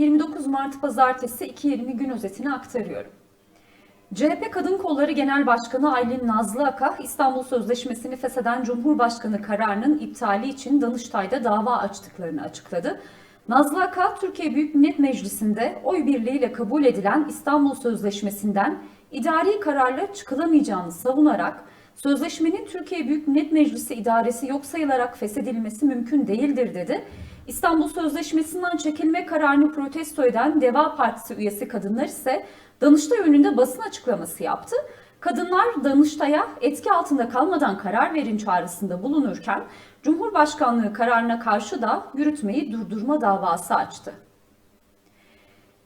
29 Mart Pazartesi 2.20 gün özetini aktarıyorum. CHP Kadın Kolları Genel Başkanı Aylin Nazlı Akah, İstanbul Sözleşmesi'ni fesheden Cumhurbaşkanı kararının iptali için Danıştay'da dava açtıklarını açıkladı. Nazlı Akah, Türkiye Büyük Millet Meclisi'nde oy birliğiyle kabul edilen İstanbul Sözleşmesi'nden idari kararla çıkılamayacağını savunarak, sözleşmenin Türkiye Büyük Millet Meclisi idaresi yok sayılarak feshedilmesi mümkün değildir dedi. İstanbul Sözleşmesi'nden çekilme kararını protesto eden Deva Partisi üyesi kadınlar ise Danıştay önünde basın açıklaması yaptı. Kadınlar Danıştay'a etki altında kalmadan karar verin çağrısında bulunurken Cumhurbaşkanlığı kararına karşı da yürütmeyi durdurma davası açtı.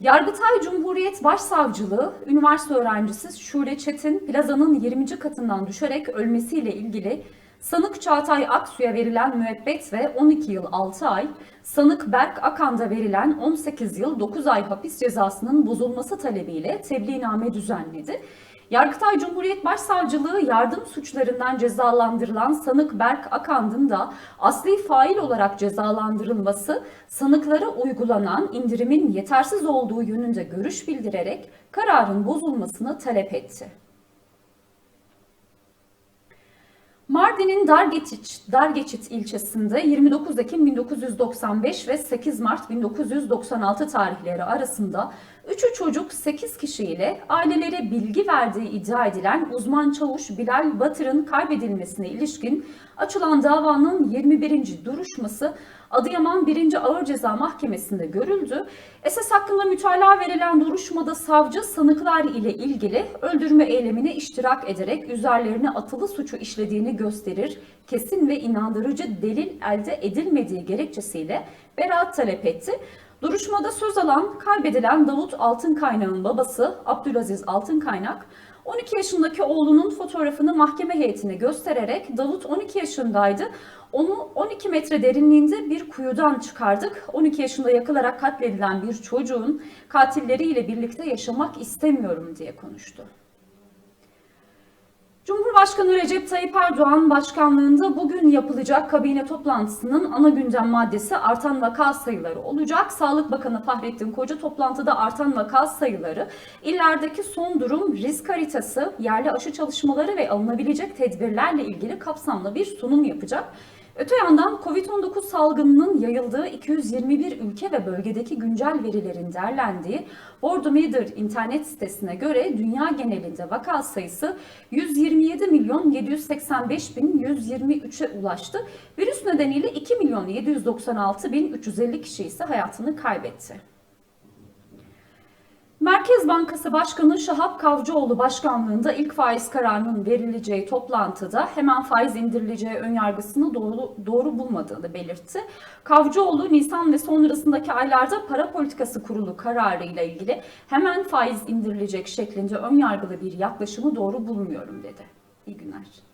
Yargıtay Cumhuriyet Başsavcılığı, üniversite öğrencisi Şule Çetin plazanın 20. katından düşerek ölmesiyle ilgili sanık Çağatay Aksu'ya verilen müebbet ve 12 yıl 6 ay, sanık Berk Akan'da verilen 18 yıl 9 ay hapis cezasının bozulması talebiyle tebliğname düzenledi. Yargıtay Cumhuriyet Başsavcılığı yardım suçlarından cezalandırılan sanık Berk Akand'ın da asli fail olarak cezalandırılması sanıklara uygulanan indirimin yetersiz olduğu yönünde görüş bildirerek kararın bozulmasını talep etti. Mardin'in Dargeçit, Dargeçit ilçesinde 29 Ekim 1995 ve 8 Mart 1996 tarihleri arasında 3'ü çocuk 8 kişiyle ailelere bilgi verdiği iddia edilen uzman çavuş Bilal Batır'ın kaybedilmesine ilişkin açılan davanın 21. duruşması Adıyaman 1. Ağır Ceza Mahkemesi'nde görüldü. Esas hakkında mütalaa verilen duruşmada savcı sanıklar ile ilgili öldürme eylemine iştirak ederek üzerlerine atılı suçu işlediğini gösterir, kesin ve inandırıcı delil elde edilmediği gerekçesiyle beraat talep etti. Duruşmada söz alan kaybedilen Davut Altınkaynak babası Abdülaziz Altınkaynak 12 yaşındaki oğlunun fotoğrafını mahkeme heyetine göstererek Davut 12 yaşındaydı. Onu 12 metre derinliğinde bir kuyudan çıkardık. 12 yaşında yakılarak katledilen bir çocuğun katilleriyle birlikte yaşamak istemiyorum diye konuştu. Cumhurbaşkanı Recep Tayyip Erdoğan başkanlığında bugün yapılacak kabine toplantısının ana gündem maddesi artan vaka sayıları olacak. Sağlık Bakanı Fahrettin Koca toplantıda artan vaka sayıları, illerdeki son durum, risk haritası, yerli aşı çalışmaları ve alınabilecek tedbirlerle ilgili kapsamlı bir sunum yapacak. Öte yandan Covid-19 salgınının yayıldığı 221 ülke ve bölgedeki güncel verilerin derlendiği Worldometer internet sitesine göre dünya genelinde vaka sayısı 127 milyon 785 bin 123'e ulaştı. Virüs nedeniyle 2 milyon 796 bin 350 kişi ise hayatını kaybetti. Merkez Bankası Başkanı Şahap Kavcıoğlu başkanlığında ilk faiz kararının verileceği toplantıda hemen faiz indirileceği önyargısını doğru, doğru bulmadığını belirtti. Kavcıoğlu Nisan ve sonrasındaki aylarda para politikası kurulu kararı ile ilgili hemen faiz indirilecek şeklinde önyargılı bir yaklaşımı doğru bulmuyorum dedi. İyi günler.